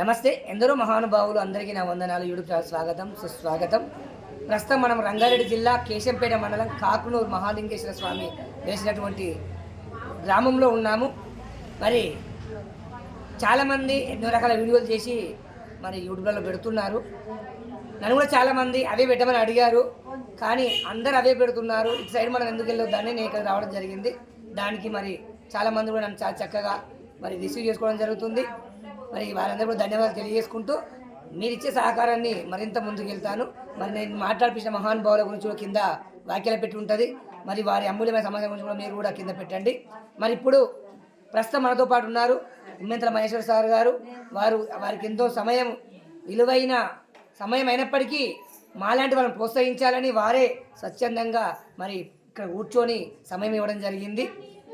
నమస్తే. ఎందరో మహానుభావులు అందరికీ నా వందనాలు. యూట్యూబ్ స్వాగతం. సుస్వాగతం. ప్రస్తుతం మనం రంగారెడ్డి జిల్లా కేశంపేట మండలం కాకునూరు మహాలింగేశ్వర స్వామి వేసినటువంటి గ్రామంలో ఉన్నాము. మరి చాలామంది ఎన్నో రకాల వీడియోలు చేసి మరి యూట్యూబ్లలో పెడుతున్నారు. నన్ను కూడా చాలామంది అవే పెట్టమని అడిగారు. కానీ అందరు అవే పెడుతున్నారు. ఇటు సైడ్ మనం ఎందుకు వెళ్ళొద్దని నేను ఇక్కడ రావడం జరిగింది. దానికి మరి చాలామంది కూడా నన్ను చాలా చక్కగా మరి రిసీవ్ చేసుకోవడం జరుగుతుంది. మరి వారందరూ కూడా ధన్యవాదాలు తెలియజేసుకుంటూ మీరు ఇచ్చే సహకారాన్ని మరింత ముందుకు వెళ్తాను మరి నేను మాట్లాడిపించిన మహానుభావుల గురించి కూడా కింద వ్యాఖ్యలు పెట్టి ఉంటుంది. మరి వారి అమూల్యమైన సమాజం గురించి కూడా మీరు కూడా కింద పెట్టండి. మరి ఇప్పుడు ప్రస్తుతం మనతో పాటు ఉన్నారు ఉమ్మెంతల మహేశ్వర సార్ గారు. వారు వారికి ఎంతో సమయం విలువైన సమయం అయినప్పటికీ మాలాంటి వాళ్ళని ప్రోత్సహించాలని వారే స్వచ్ఛందంగా మరి ఇక్కడ కూర్చొని సమయం ఇవ్వడం జరిగింది.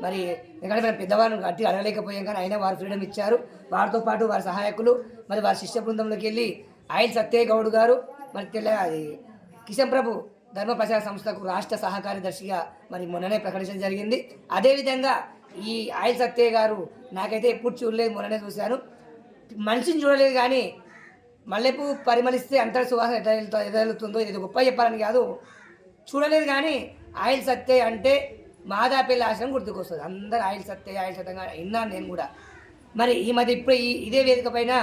మరి ఎందుకంటే మేము పెద్దవాళ్ళని గట్టి అడగలేకపోయాం కానీ అయినా వారు ఫ్రీడమ్ ఇచ్చారు. వారితో పాటు వారి సహాయకులు మరి వారి శిష్య బృందంలోకి వెళ్ళి ఆయిల్ సత్యయ్య గౌడ్ గారు మరి తెల్ల అది కిషన్ ప్రభు ధర్మ ప్రచార సంస్థకు రాష్ట్ర సహకార్యదర్శిగా మరి మొన్ననే ప్రకటించడం జరిగింది. అదేవిధంగా ఈ ఆయిల్ సత్యయ్య గారు నాకైతే ఎప్పుడు చూడలేదు మొన్ననే చూశాను. మనిషిని చూడలేదు కానీ మల్లెపూ పరిమళిస్తే అంతర సువాసన ఎట్లా ఎదలుతుందో ఇది గొప్ప చెప్పాలని కాదు. చూడలేదు కానీ ఆయిల్ సత్తే అంటే మాదాపల్లి ఆశ్రమం గుర్తుకొస్తుంది. అందరు ఆయిల్ సత్తే ఆయుల సత్యంగా విన్నాను నేను కూడా. మరి ఈ మధ్య ఇప్పుడు ఈ ఇదే వేదిక పైన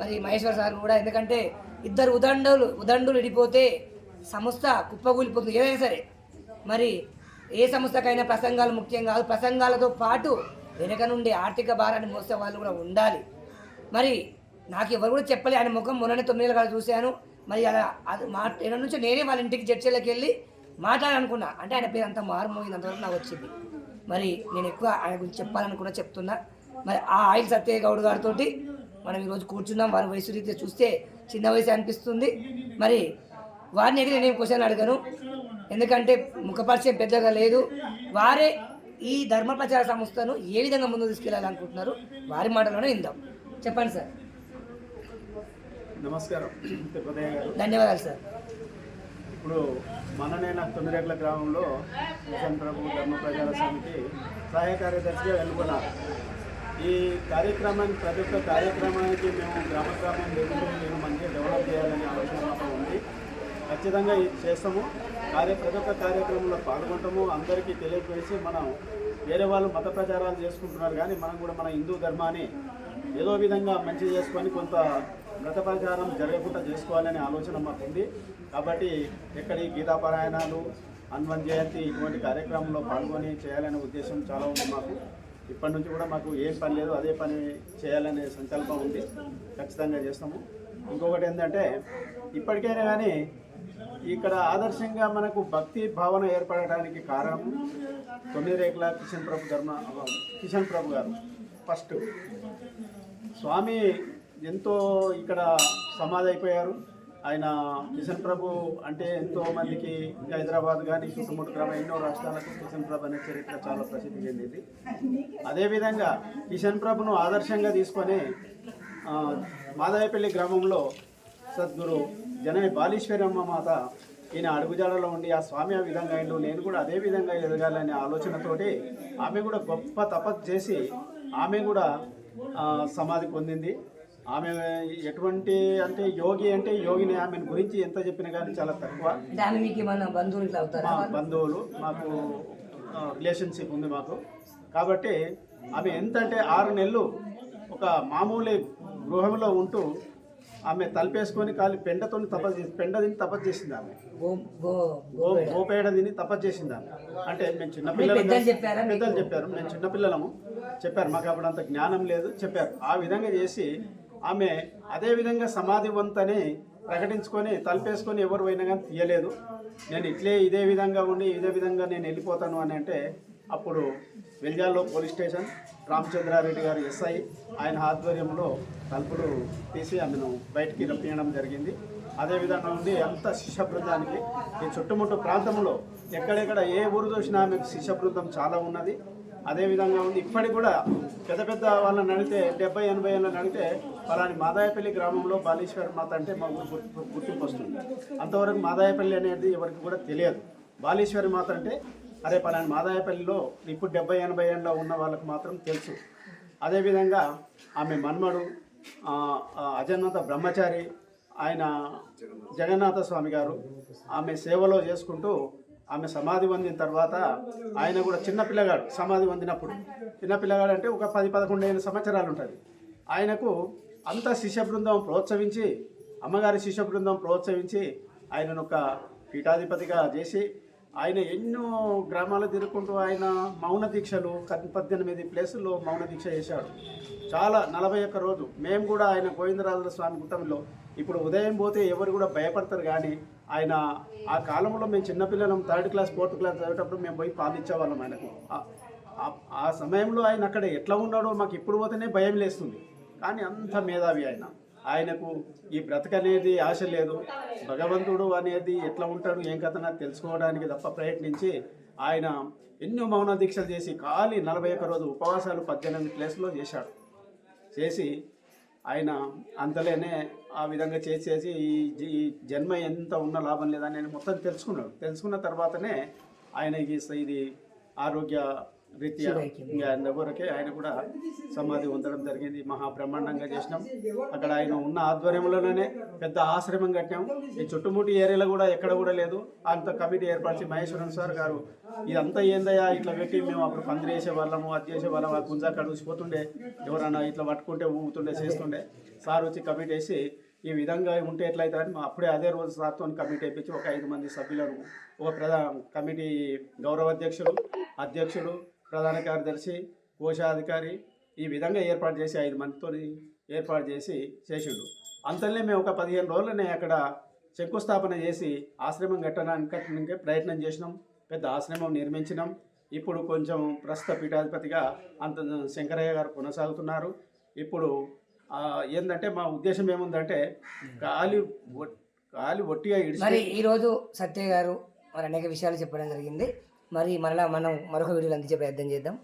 మరి మహేశ్వర సార్ కూడా ఎందుకంటే ఇద్దరు ఉదండలు ఉదండులు విడిపోతే సంస్థ కుప్పకూలిపోతుంది. ఏదైనా సరే మరి ఏ సంస్థకైనా ప్రసంగాలు ముఖ్యం కాదు. ప్రసంగాలతో పాటు వెనక నుండి ఆర్థిక భారాన్ని మోసే వాళ్ళు కూడా ఉండాలి. మరి నాకు ఎవరు కూడా చెప్పలే. ఆయన ముఖం మొన్ననే తొమ్మిది కాదు చూశాను. మరి అలా అది మా నుంచి నేనే వాళ్ళ ఇంటికి చర్చలకు వెళ్ళి మాట్లాడాలనుకున్నా. అంటే ఆయన పేరు అంతా మారుమోగింది అంతవరకు నాకు వచ్చింది. మరి నేను ఎక్కువ ఆయన గురించి చెప్పాలనుకున్నా చెప్తున్నా. మరి ఆ ఆయిల్ సత్య గౌడ్ గారితో మనం ఈరోజు కూర్చున్నాం. వారి వయసు రీత్యా చూస్తే చిన్న వయసు అనిపిస్తుంది. మరి వారిని ఎగిరి నేనేం క్వశ్చన్ అడగను. ఎందుకంటే ముఖపరిచయం పెద్దగా లేదు. వారే ఈ ధర్మ ప్రచార సంస్థను ఏ విధంగా ముందుకు తీసుకెళ్ళాలనుకుంటున్నారు? వారి మాటలోనే విందాం. చెప్పండి సార్. నమస్కారం. ధన్యవాదాలు సార్. ఇప్పుడు మననేన తొమ్మిదేళ్ళ గ్రామంలో కిషన్ ప్రభు ధర్మ ప్రచార సమితి సహాయ కార్యదర్శిగా ఎన్నుకున్నారు. ఈ కార్యక్రమాన్ని ప్రతి ఒక్క కార్యక్రమానికి మేము గ్రామ గ్రామం దగ్గర మేము మంచిగా డెవలప్ చేయాలనే ఆలోచన మాకు ఉంది. ఖచ్చితంగా ఇది చేస్తాము. కార్య ప్రతి ఒక్క కార్యక్రమంలో పాల్గొంటాము. అందరికీ తెలియజేసి మనం వేరే వాళ్ళు మత ప్రచారాలు చేసుకుంటున్నారు కానీ మనం కూడా మన హిందూ ధర్మాన్ని ఏదో విధంగా మంచి చేసుకొని కొంత మత జరగకుండా చేసుకోవాలనే ఆలోచన మాకు ఉంది కాబట్టి ఎక్కడి గీతాపారాయణాలు హనుమాన్ జయంతి ఇటువంటి కార్యక్రమంలో పాల్గొని చేయాలనే ఉద్దేశం చాలా ఉంది మాకు. ఇప్పటి నుంచి కూడా మాకు ఏం పని లేదు అదే పని చేయాలనే సంకల్పం ఉంది. ఖచ్చితంగా చేస్తాము. ఇంకొకటి ఏంటంటే ఇప్పటికైనా కానీ ఇక్కడ ఆదర్శంగా మనకు భక్తి భావన ఏర్పడటానికి కారణం తొమ్మిది రేకుల కిషన్ ప్రభు ధర్మ కిషన్ ప్రభు గారు. ఫస్ట్ స్వామి ఎంతో ఇక్కడ సమాధి అయిపోయారు. ఆయన కిషన్ ప్రభు అంటే ఎంతో మందికి హైదరాబాద్ కానీ చుట్టుముట్టు గ్రామ ఎన్నో రాష్ట్రాలకు కిషన్ ప్రభు అనే చరిత్ర చాలా ప్రసిద్ధి చెందింది. అదేవిధంగా కిషన్ ప్రభును ఆదర్శంగా తీసుకొని మాదాయపల్లి గ్రామంలో సద్గురు జనని బాలీశ్వరమ్మ మాత ఈయన అడుగుజాడలో ఉండి ఆ స్వామి ఆ విధంగా అయిండు. నేను కూడా అదే విధంగా ఎదగాలనే ఆలోచనతోటి ఆమె కూడా గొప్ప తపస్సు చేసి ఆమె కూడా సమాధి పొందింది. ఆమె ఎటువంటి అంటే యోగి అంటే యోగిని ఆమె గురించి ఎంత చెప్పినా కానీ చాలా తక్కువ. మీకు ఏమన్నా బంధువులు అవుతారా? బంధువులు మాకు రిలేషన్షిప్ ఉంది మాకు. కాబట్టి ఆమె ఎంత అంటే ఆరు నెలలు ఒక మామూలు గృహంలో ఉంటూ ఆమె తలపేసుకొని కాలి పెండతో తపస్సు చేసి పెండ తిని తపస్సు చేసింది ఆమె. గోపేడ. తిని తపస్సు చేసింది ఆమె. అంటే మేము చిన్నపిల్లలు? పెద్దలు చెప్పారు మేము చిన్నపిల్లలము చెప్పారు. మాకు అప్పుడు అంత జ్ఞానం లేదు. చెప్పారు. ఆ విధంగా చేసి ఆమె అదేవిధంగా సమాధి వంతని ప్రకటించుకొని తలపేసుకొని ఎవరు పోయినా కానీ తీయలేదు. నేను ఇట్లే ఇదే విధంగా ఉండి ఇదే విధంగా నేను వెళ్ళిపోతాను అని అంటే అప్పుడు వెల్జాల్లో పోలీస్ స్టేషన్ రామచంద్రారెడ్డి గారు ఎస్ఐ ఆయన ఆధ్వర్యంలో తలుపులు తీసి ఆమెను బయటికి రప్పించడం జరిగింది. అదేవిధంగా ఉండి అంత శిష్య బృందానికి ఈ చుట్టుముట్టు ప్రాంతంలో ఎక్కడెక్కడ ఏ ఊరు చూసినా ఆమెకు శిష్య బృందం చాలా ఉన్నది. అదేవిధంగా ఉంది. ఇప్పటికి కూడా పెద్ద పెద్ద వాళ్ళని అడిగితే డెబ్బై ఎనభై ఏళ్ళని అడిగితే పలాని మాదాయపల్లి గ్రామంలో బాలేశ్వర మాత అంటే మాకు గుర్తు- గుర్తింపు వస్తుంది అంతవరకు మాదాయపల్లి అనేది ఎవరికి కూడా తెలియదు. బాలేశ్వరి మాత అంటే అరే పలాని మాదాయపల్లిలో ఇప్పుడు డెబ్బై ఎనభై ఏళ్ళలో ఉన్న వాళ్ళకు మాత్రం తెలుసు. అదేవిధంగా ఆమె మన్మడు అజన్నత బ్రహ్మచారి ఆయన జగన్నాథ స్వామి గారు ఆమె సేవలో చేసుకుంటూ ఆమె సమాధి పొందిన తర్వాత ఆయన కూడా చిన్న పిల్లగాడు సమాధి పొందినప్పుడు. చిన్న పిల్లగాడు అంటే ఒక పది పదకొండు ఐదు సంవత్సరాలు ఉంటుంది. ఆయనకు అంత శిష్య బృందం ప్రోత్సహించి అమ్మగారి శిష్య బృందం ప్రోత్సహించి ఆయనను ఒక పీఠాధిపతిగా చేసి ఆయన ఎన్నో గ్రామాలు తిరుగుకుంటూ ఆయన మౌన దీక్షలు పద్దెనిమిది ప్లేసుల్లో మౌన దీక్ష చేశాడు. చాలా నలభై ఒక్క రోజు. మేము కూడా ఆయన గోవిందరాజుల స్వామి గుట్టంలో ఇప్పుడు ఉదయం పోతే ఎవరు కూడా భయపడతారు కానీ ఆయన ఆ కాలంలో మేము చిన్నపిల్లలం థర్డ్ క్లాస్ ఫోర్త్ క్లాస్ చదివేటప్పుడు మేము పోయి పాలించేవాళ్ళం ఆయనకు. ఆ సమయంలో ఆయన అక్కడ ఎట్లా ఉన్నాడో మాకు ఇప్పుడు పోతేనే భయం లేస్తుంది. కానీ అంత మేధావి ఆయన. ఆయనకు ఈ బ్రతకనేది ఆశ లేదు. భగవంతుడు అనేది ఎట్లా ఉంటాడు ఏం కథ తెలుసుకోవడానికి తప్ప ప్రయత్నించి ఆయన ఎన్నో మౌన దీక్షలు చేసి ఖాళీ నలభై ఒక్క రోజు ఉపవాసాలు పద్దెనిమిది ప్లేస్లో చేశాడు. చేసి ఆయన అంతలోనే ఆ విధంగా చేసేసి ఈ జీ- ఈ జన్మ ఎంత ఉన్న లాభం లేదని నేను మొత్తం తెలుసుకున్నాడు. తెలుసుకున్న తర్వాతనే ఆయనకి ఇది ఆరోగ్య రీత్యా ఇంకా ఎవరికే ఆయన కూడా సమాధి ఉండడం జరిగింది. మహా బ్రహ్మాండంగా చేసినాం. అక్కడ ఆయన ఉన్న ఆధ్వర్యంలోనే పెద్ద ఆశ్రమం కట్టాం. ఈ చుట్టుముట్టి ఏరియాలో కూడా ఎక్కడ కూడా లేదు. అంత కమిటీ ఏర్పరిచి మహేశ్వరన్ సార్ గారు ఇదంతా ఏందయ్యా? ఇట్లా పెట్టి మేము అప్పుడు పందిరి చేసే వాళ్ళము అది చేసే వాళ్ళము ఆ గుంజా కడుసిపోతుండే ఎవరన్నా ఇట్లా పట్టుకుంటే ఊగుతుండే చేస్తుండే. సార్ వచ్చి కమిటీ వేసి ఈ విధంగా ఉంటే ఎట్లయితే అని మా అప్పుడే అదే రోజు సార్తో కమిటీ వేయించి ఒక ఐదు మంది సభ్యులను ఒక ప్రధాన కమిటీ గౌరవ అధ్యక్షుడు అధ్యక్షుడు ప్రధాన కార్యదర్శి కోశాధికారి ఈ విధంగా ఏర్పాటు చేసి ఐదు మందితో ఏర్పాటు చేసి చేసిండు. అంతలోనే మేము ఒక పదిహేను రోజులనే అక్కడ శంకుస్థాపన చేసి ఆశ్రమం కట్టడానికి కట్టడానికి ప్రయత్నం చేసినాం. పెద్ద ఆశ్రమం నిర్మించినాం. ఇప్పుడు కొంచెం ప్రస్తుత పీఠాధిపతిగా అంత శంకరయ్య గారు కొనసాగుతున్నారు. ఇప్పుడు ఆ, ఏందంటే మా ఉద్దేశం ఏముందంటే గాలి గాలి ఒట్టిగా మరి ఈరోజు సత్య గారు మరి అనేక విషయాలు చెప్పడం జరిగింది. మరి మరలా మనం మరొక వీడియోలో అందించే ప్రయత్నం చేద్దాం.